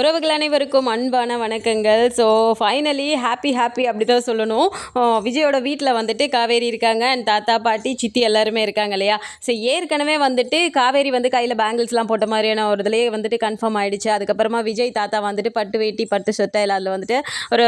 உறவுகள் அனைவருக்கும் அன்பான வணக்கங்கள். ஸோ ஃபைனலி ஹாப்பி ஹாப்பி அப்படி தான் சொல்லணும் விஜயோட வீட்டில் வந்துட்டு காவேரி இருக்காங்க. அண்ட் தாத்தா பாட்டி சித்தி எல்லாருமே இருக்காங்க இல்லையா? ஸோ ஏற்கனவே வந்துட்டு காவேரி வந்து கையில் பேங்கிள்ஸ்லாம் போட்ட மாதிரியான ஒரு இதுலேயே வந்துட்டு கன்ஃபார்ம் ஆகிடுச்சு அதுக்கப்புறமா விஜய் தாத்தா வந்துட்டு பட்டு வேட்டி பட்டு சொத்தையில் அதில் வந்துட்டு ஒரு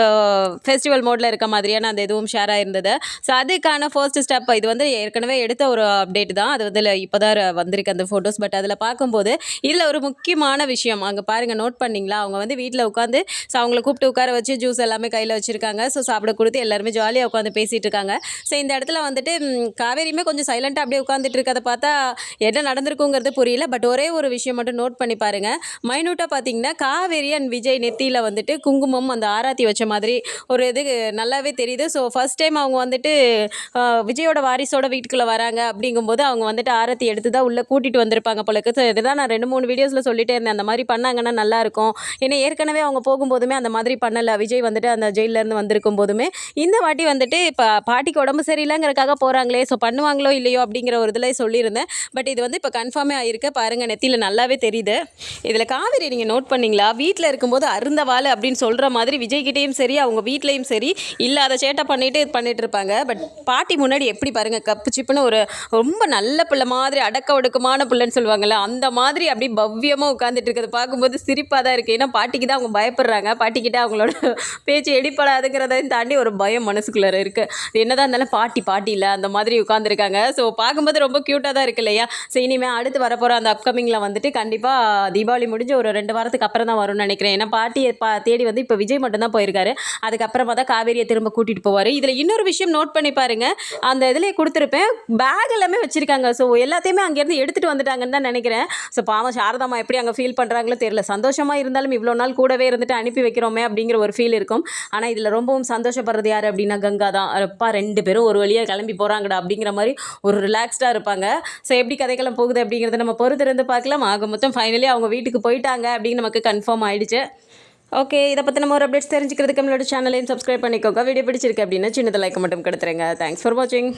ஃபெஸ்டிவல் மோடில் இருக்க மாதிரியான அந்த இதுவும் ஷேர் ஆகிருந்தது ஸோ அதுக்கான ஃபர்ஸ்ட் ஸ்டெப் இது வந்து ஏற்கனவே எடுத்த ஒரு அப்டேட் தான். அது வந்து இப்போ தான் வந்திருக்கு அந்த ஃபோட்டோஸ் பட் அதில் பார்க்கும்போது இதில் ஒரு முக்கியமான விஷயம். அங்கே பாருங்கள் நோட் பண்ணீங்களா? அவங்க வந்து வீட்டில் உட்காந்து ஸோ அவங்கள கூப்பிட்டு உட்கார வச்சு ஜூஸ் எல்லாமே கையில் வச்சுருக்காங்க. ஸோ சாப்பிட கொடுத்து எல்லாருமே ஜாலியாக உட்காந்து பேசிகிட்டு இருக்காங்க. ஸோ இந்த இடத்துல வந்துட்டு காவேரியுமே கொஞ்சம் சைலண்ட்டாக அப்படியே உட்காந்துட்டு இருக்கதை பார்த்தா என்ன நடந்திருக்குங்கிறது புரியல. பட் ஒரே ஒரு விஷயம் மட்டும் நோட் பண்ணி பாருங்கள் மைனூட்டாக பார்த்தீங்கன்னா காவேரி அண்ட் விஜய் நெத்தியில் வந்துட்டு குங்குமம் அந்த ஆராத்தி வச்ச மாதிரி ஒரு இது நல்லாவே தெரியுது. ஸோ ஃபர்ஸ்ட் டைம் அவங்க வந்துட்டு விஜயோட வாரிசோட வீட்டுக்குள்ளே வராங்க அப்படிங்கும்போது அவங்க வந்துட்டு ஆரத்தி எடுத்து தான் உள்ளே கூட்டிகிட்டு வந்திருப்பாங்க போலக்கு ஸோ இதுதான் நான் ரெண்டு மூணு வீடியோஸில் சொல்லிட்டே இருந்தேன். அந்த மாதிரி பண்ணாங்கன்னா நல்லாயிருக்கும் ஏன்னா ஏற்கனவே அவங்க போகும்போதுமே அந்த மாதிரி பண்ணலை. விஜய் வந்துட்டு அந்த ஜெயிலேருந்து வந்திருக்கும் போதுமே இந்த வாட்டி வந்துட்டு இப்போ பாட்டிக்கு உடம்பு சரியில்லைங்கிறக்காக போகிறாங்களே ஸோ பண்ணுவாங்களோ இல்லையோ அப்படிங்கிற ஒரு இதில் சொல்லியிருந்தேன். பட் இது வந்து இப்போ கன்ஃபார்மே ஆயிருக்கு. பாருங்கள் நெத்தியில் நல்லாவே தெரியுது. இதில் காவேரி நீங்கள் நோட் பண்ணீங்களா? வீட்டில் இருக்கும்போது அருந்தவாள் அப்படின்னு சொல்கிற மாதிரி விஜய்கிட்டேயும் சரி அவங்க வீட்லேயும் சரி இல்லாத சேட்டை பண்ணிட்டு பண்ணிட்டு இருப்பாங்க. பட் பாட்டி முன்னாடி எப்படி பாருங்கள் கப்பு சிப்புன்னு ஒரு ரொம்ப நல்ல பிள்ளை மாதிரி அடக்க ஒடுக்கமான பிள்ளைன்னு சொல்லுவாங்கல்ல அந்த மாதிரி அப்படி பவ்யமாக உட்காந்துட்டு இருக்கிறது பார்க்கும்போது சிரிப்பாக தான் இருக்குது ஏன்னா பாட்டிக்கு தான் அவங்க பயப்படுறாங்க. பாட்டிக்கிட்ட அவங்களோட பேச்சு எடிப்படாதுங்கிறதையும் தாண்டி ஒரு பயம் மனசுக்குள்ளே இருக்குது என்னதான் இருந்தாலும் பாட்டி பாட்டி இல்லை அந்த மாதிரி உட்காந்துருக்காங்க ஸோ பார்க்கும்போது ரொம்ப க்யூட்டாக தான் இருக்கு இல்லையா? ஸோ இனிமேல் அடுத்து வரப்போகிற அந்த அப்கமிங்கில் வந்துட்டு கண்டிப்பாக தீபாவளி முடிஞ்சு ஒரு ரெண்டு வாரத்துக்கு அப்புறம் தான் வரும்னு நினைக்கிறேன். ஏன்னா பாட்டியை பா தேடி வந்து இப்போ விஜய் மட்டும்தான் போயிருக்காரு. அதுக்கப்புறமா தான் காவேரியை திரும்ப கூட்டிகிட்டு போவார். இதில் இன்னொரு விஷயம் நோட் பண்ணி பாருங்க. அந்த இதில் கொடுத்துருப்பேன். பேக் எல்லாமே வச்சுருக்காங்க. ஸோ எல்லாத்தையுமே அங்கேருந்து எடுத்துகிட்டு வந்துட்டாங்கன்னு தான் நினைக்கிறேன். ஸோ பாவம் சாரதாமா எப்படி அங்கே ஃபீல் பண்ணுறாங்களோ தெரியல. சந்தோஷமாக இருந்தாலும் இவ்வளோ நாள் கூடவே இருந்துட்டு அனுப்பி வைக்கிறோமே அப்படிங்கிற ஒரு ஃபீல் இருக்கும். ஆனால் இதில் ரொம்பவும் சந்தோஷப்படுறது யார் அப்படின்னா கங்கா தான். அப்பா ரெண்டு பேரும் ஒரு வழியாக கிளம்பி போகிறாங்கடா அப்படிங்கிற மாதிரி ஒரு ரிலாக்ஸ்டாக இருப்பாங்க. ஸோ எப்படி கதைக்கெல்லாம் போகுது அப்படிங்கிறத நம்ம பொறுத்திருந்து பார்க்கலாம். ஆக மொத்தம் ஃபைனலி அவங்க வீட்டுக்கு போயிட்டாங்க அப்படின்னு நமக்கு கன்ஃபார்ம் ஆயிடுச்சு. ஓகே இதை பற்றி நம்ம ஒரு அப்டேட்ஸ் தெரிஞ்சுக்கிறதுக்கு நம்மளோட சேனலையும் சப்ஸ்கிரைப் பண்ணிக்கோங்க. வீடியோ பிடிச்சிருக்கு அப்படின்னா சின்னதாக லைக் மட்டும் கொடுத்துருங்க. தேங்க்ஸ் ஃபார் வாட்சிங்